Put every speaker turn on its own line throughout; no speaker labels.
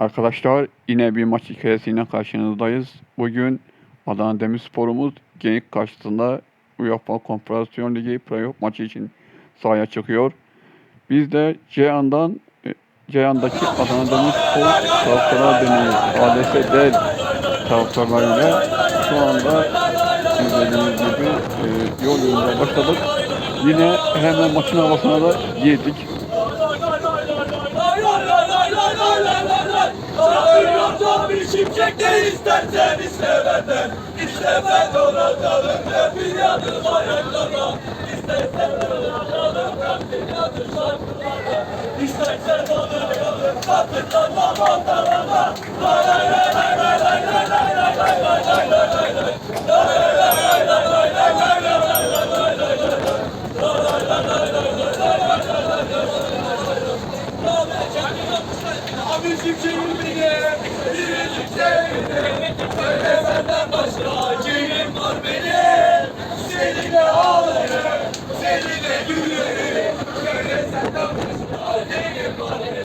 Arkadaşlar yine bir maç hikayesiyle karşınızdayız. Bugün Adana Demirspor'umuz Genk karşısında UEFA Konfederasyon Ligi playoff maçı için sahaya çıkıyor. Biz de Ceyhan'dan e, Ceyhan'daki Adana Demirspor taraftarlar deniyor. ADS değil taraftarlarıyla şu anda izlediğiniz gibi e, yol yoluna başladık. Yine hemen maçın havasına da girdik.
Bir şimşekler istersen iste benden İste ben olacağım hep dünyadır hayallara İstersen olacağım hep dünyadır şarkılara İstersen olacağım kapıdan zamanlarına lay lay lay lay lay lay lay lay Lay lay lay lay lay lay lay lay lay lay lay lay lay lay Abi şimşeğim beni, biricik sevgili Söyle benden başka kimim var benim. Seninle ağlarım, seninle gülerim Söyle senden başka kimim var benim.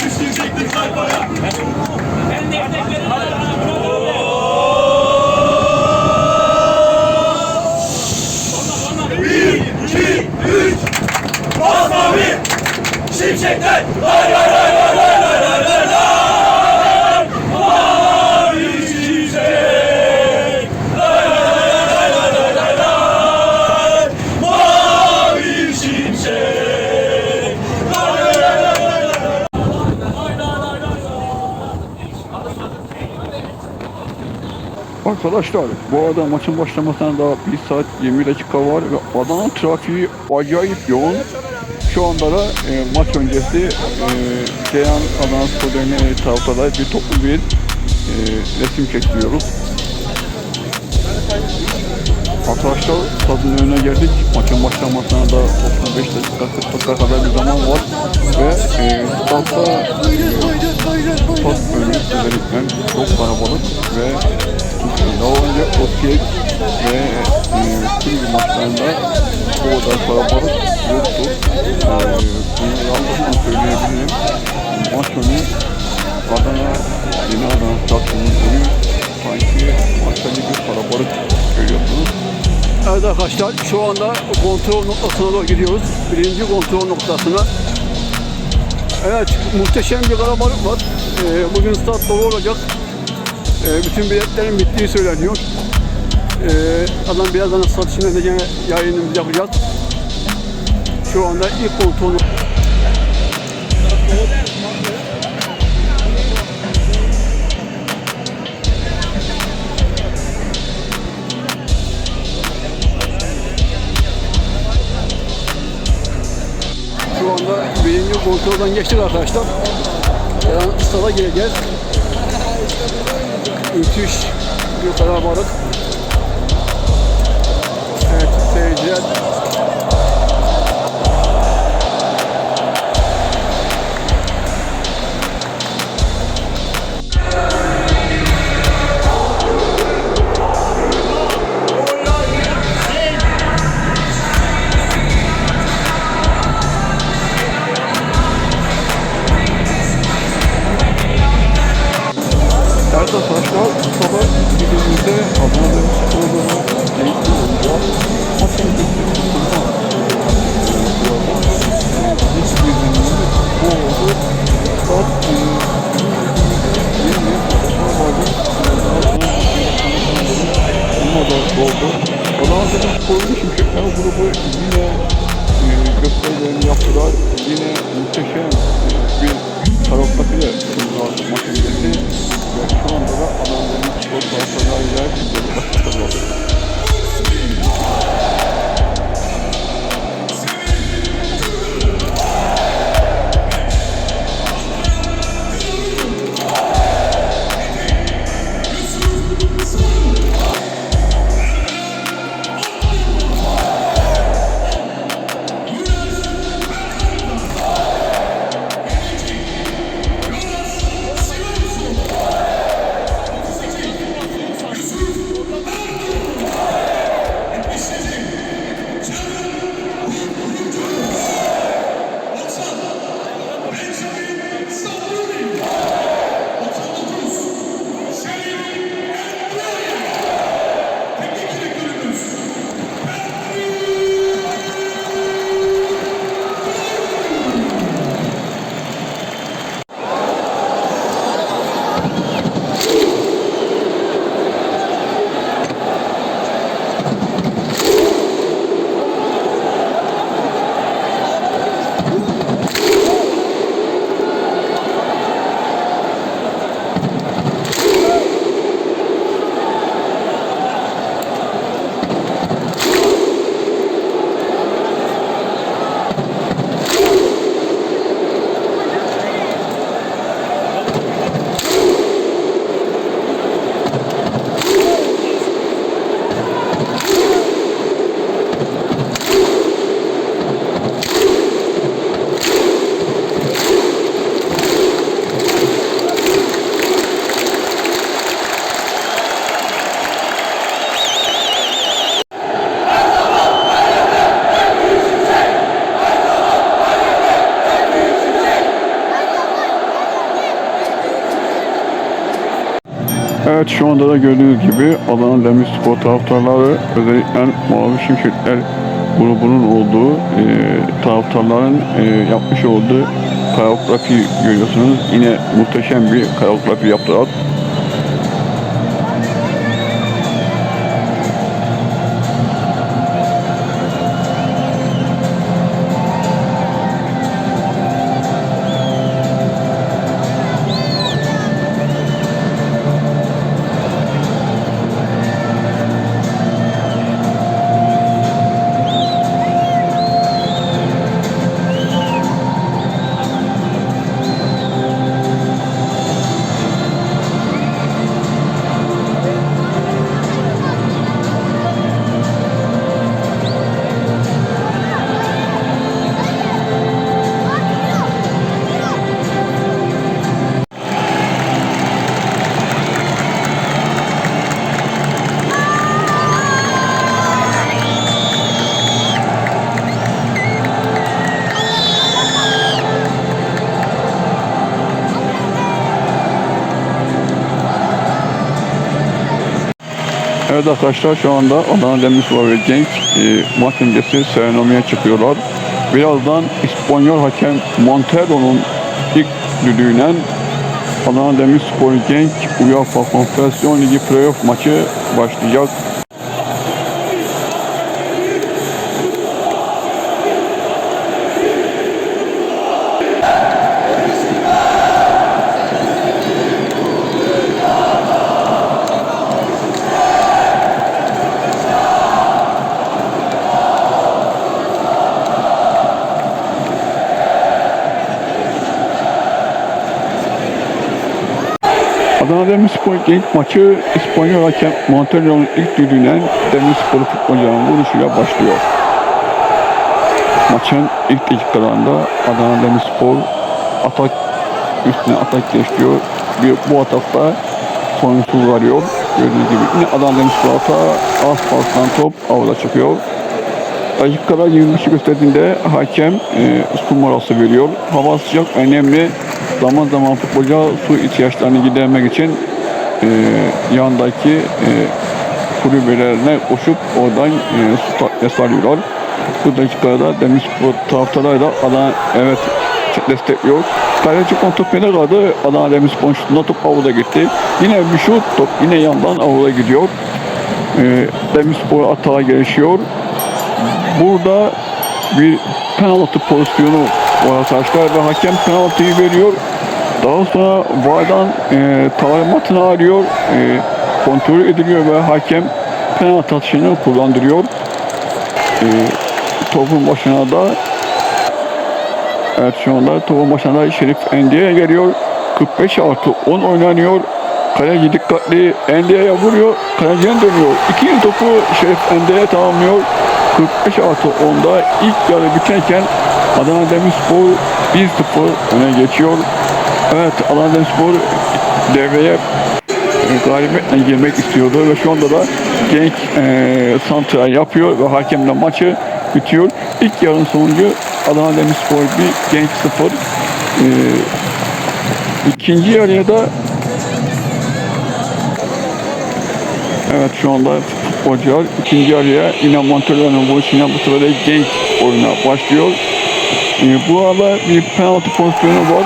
düşecektir sayfaya
Arkadaşlar bu arada maçın başlamasına daha 1 saat 20 dakika var ve Adana trafiği acayip yoğun. Şu anda da e, maç öncesi e, Ceyhan Adana Derneği taraftarlar bir toplu bir e, resim çekiyoruz. Arkadaşlar stadın önüne geldik. Maçın başlamasına da 35 dakika 40 dakika kadar bir zaman var. Ve e, stadda stad önü özellikle çok kalabalık ve önce Osijek ve tüm maçlarında bu kadar kalabalık yoktu. E, bunu rahatlıkla söyleyebilirim. Maç önü Adana, yeni Adana stadyumunun önü sanki maçta bir kalabalık görüyorsunuz. Evet arkadaşlar şu anda kontrol noktasına doğru gidiyoruz. Birinci kontrol noktasına. Evet muhteşem bir kalabalık var. Ee, bugün stat dolu olacak. Ee, bütün biletlerin bittiği söyleniyor. Ee, adam birazdan için edeceğine yayınımızı yapacağız. Şu anda ilk kontrol Şu anda birinci kontrolden geçtik arkadaşlar. Yani stada gireceğiz. Müthiş bir kalabalık. Evet seyirciler. oldu. oldu. O zaman dedim kurulmuşum. Şeker grubu yine e, gösterilerini yaptılar. Yine muhteşem bir taraftakıyla kurdular makinesi. Ve şu anda da adamların spor taraflarıyla başlıkları oldu. Evet şu anda da gördüğünüz gibi Adana Demirspor taraftarları özellikle Mavi Şimşekler grubunun olduğu e, taraftarların e, yapmış olduğu koreografi görüyorsunuz. Yine muhteşem bir koreografi yaptılar. Evet arkadaşlar şu anda Adana Demirspor ve Genk e, maç öncesi serenomiye çıkıyorlar. Birazdan İspanyol hakem Montero'nun ilk düdüğüyle Adana Demirspor Genk UEFA Konfederasyon Ligi playoff maçı başlayacak. Adana Demirspor Genk maçı İspanyol hakem Montero'nun ilk düdüğüyle Demirspor futbolcuların vuruşuyla başlıyor. Maçın ilk dakikalarında Adana Demirspor atak üstüne atak geçiyor. Bir, bu atakta sonuçsuz varıyor. Gördüğünüz gibi yine Adana Demirspor atağı az farktan top avla çıkıyor. Dakikalar 25'i gösterdiğinde hakem e, su molası veriyor. Hava sıcak önemli. Zaman zaman futbolcular su ihtiyaçlarını gidermek için e, yandaki e, kulübelerine koşup oradan e, su takviyesi alıyorlar. Bu dakikada Demirspor taraftarları da Adana evet destekliyor. Kaleci kontrpene kaldı. Adana Demirspor şutunda top avuda gitti. Yine bir şut top yine yandan avuda gidiyor. E, Demirspor atağa gelişiyor. Burada bir penaltı pozisyonu var arkadaşlar ve hakem penaltıyı veriyor. Daha sonra vardan e, talimatını arıyor. E, kontrol ediliyor ve hakem penaltı atışını kullandırıyor. E, topun başına da anda topun başına da Şerif Endia'ya geliyor. 45 artı 10 oynanıyor. Kaleci dikkatli Endia'ya vuruyor. Kalecinin dönüyor. İkinci topu Şerif Endia'ya tamamlıyor. 45 artı 10'da ilk yarı biterken Adana Demirspor 1-0 öne geçiyor. Evet Adana Demirspor devreye e, galibiyetle girmek istiyordu ve şu anda da Genk e, santra yapıyor ve hakemle maçı bitiyor. İlk yarın sonucu Adana Demirspor 1, Genk 0. E, ikinci yarıya da Evet şu anda futbolcular ikinci yarıya yine Montero'nun vuruşuyla bu sırada Genk oyuna başlıyor. E, bu arada bir penaltı pozisyonu var.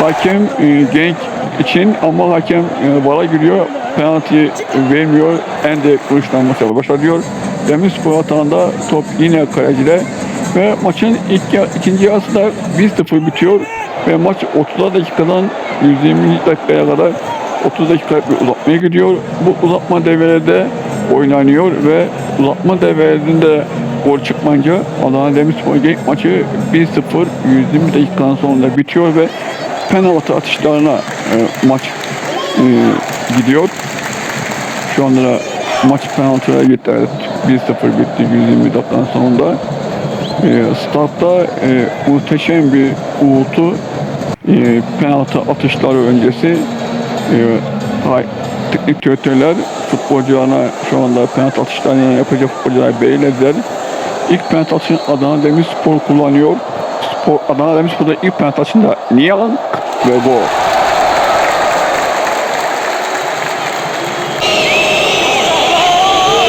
Hakem e, Genk için ama hakem e, vara giriyor. Penaltıyı vermiyor. Ende vuruştan maça başlıyor. Demirspor atağında top yine kalecide ve maçın ilk ikinci yarısı da 1-0 bitiyor ve maç 30 dakikadan 120 dakikaya kadar 30 dakika bir uzatmaya gidiyor. Bu uzatma devrede oynanıyor ve uzatma devrelerinde gol çıkmayınca Adana Demirspor maçı 1-0 120 dakikanın sonunda bitiyor ve penaltı atışlarına e, maç e, gidiyor. Şu anda da maç penaltılara gitti. Evet, 1-0 bitti 120 dakikanın sonunda. E, statta e, muhteşem bir uğultu e, penaltı atışları öncesi e, hay- teknik direktörler futbolcularına şu anda penaltı atışlarını yapacak futbolcular belirlediler. İlk atışını Adana Demirspor kullanıyor. Spor, Adana Demirspor'da ilk penaltı atışında Niang ve gol.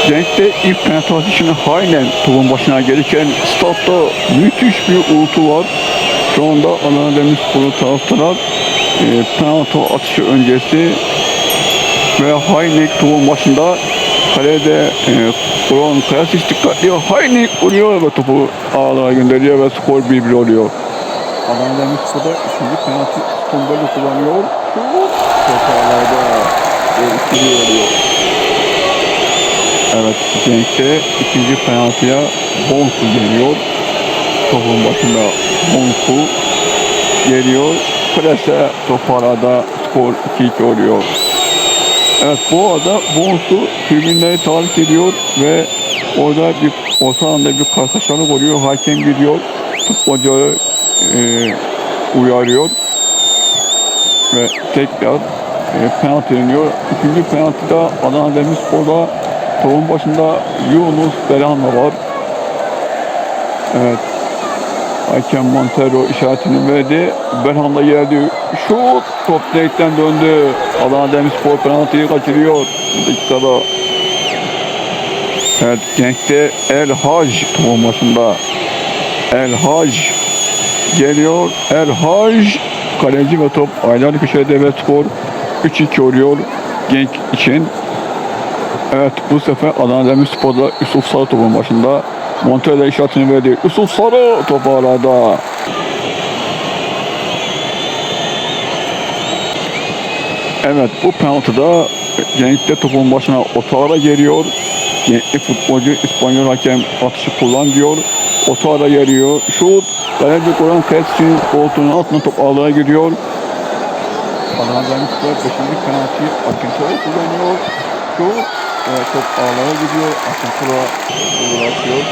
Cenk'te ilk penaltı için halen topun başına gelirken statta müthiş bir uğultu var. Şu anda Adana Demirspor'u taraftarlar e, penaltı atışı öncesi ve Haynek topun başında kalede e, Kuran Kayasic dikkatli Haynek vuruyor ve topu ağlara gönderiyor ve skor 1-1 oluyor. Adana Demirspor'da ikinci penaltı Stonberg'i kullanıyor. Şut! Top ağlarda ve 2 oluyor. Evet, Cenk'te ikinci penaltıya Bonsu geliyor. Topun başında Bonsu geliyor. Prese top arada skor 2-2 oluyor. Evet bu arada Bonsu tribünleri tahrik ediyor ve orada bir orta anda bir kargaşalık oluyor. Hakem gidiyor. Futbolcuları e, uyarıyor. Ve tekrar e, penaltı deniyor. İkinci penaltıda Adana Demirspor'da topun başında Yunus Belhanda var. Evet. Hakem Montero işaretini verdi. Belhanda geldi. Şut! Top direkten döndü. Adana Demirspor penaltıyı kaçırıyor. Dakikada. Evet Genk'te El Haj topun başında. El Haj geliyor. El Haj kaleci ve top aylar köşede ve skor 3-2 oluyor Genk için. Evet bu sefer Adana Demirspor'da Yusuf Sarı topun başında. Montero işaretini verdi. Yusuf Sarı top arada. Evet bu penaltıda Genk'te topun başına Otara geliyor. Genkli futbolcu İspanyol hakem atışı kullan diyor. Otara geliyor. Şut. Kaleci Koran Kayasic'in koltuğunun altına top ağlara giriyor. Demirspor 5. penaltıyı Akintara kullanıyor. Şut. Evet, top ağlara gidiyor. Akintara uğraşıyor.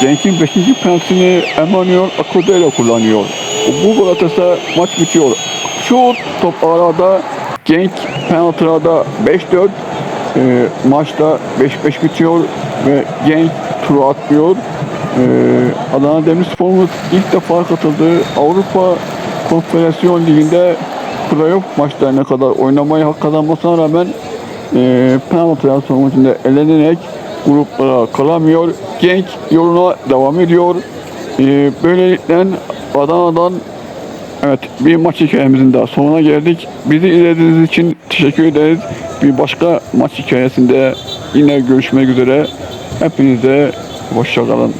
Cenk'in 5. penaltısını Emmanuel Akudelo kullanıyor. Bu gol atırsa maç bitiyor. Şut top arada Genk penaltılarda 5-4 e, maçta 5-5 bitiyor ve Genk turu atlıyor. E, Adana Demirspor'umuz ilk defa katıldığı Avrupa Konfederasyon Ligi'nde playoff maçlarına kadar oynamayı hak kazanmasına rağmen e, penaltılar sonucunda elenerek gruplara kalamıyor. Genk yoluna devam ediyor. E, böylelikle Adana'dan Evet bir maç hikayemizin daha sonuna geldik. Bizi izlediğiniz için teşekkür ederiz. Bir başka maç hikayesinde yine görüşmek üzere. Hepinize hoşçakalın.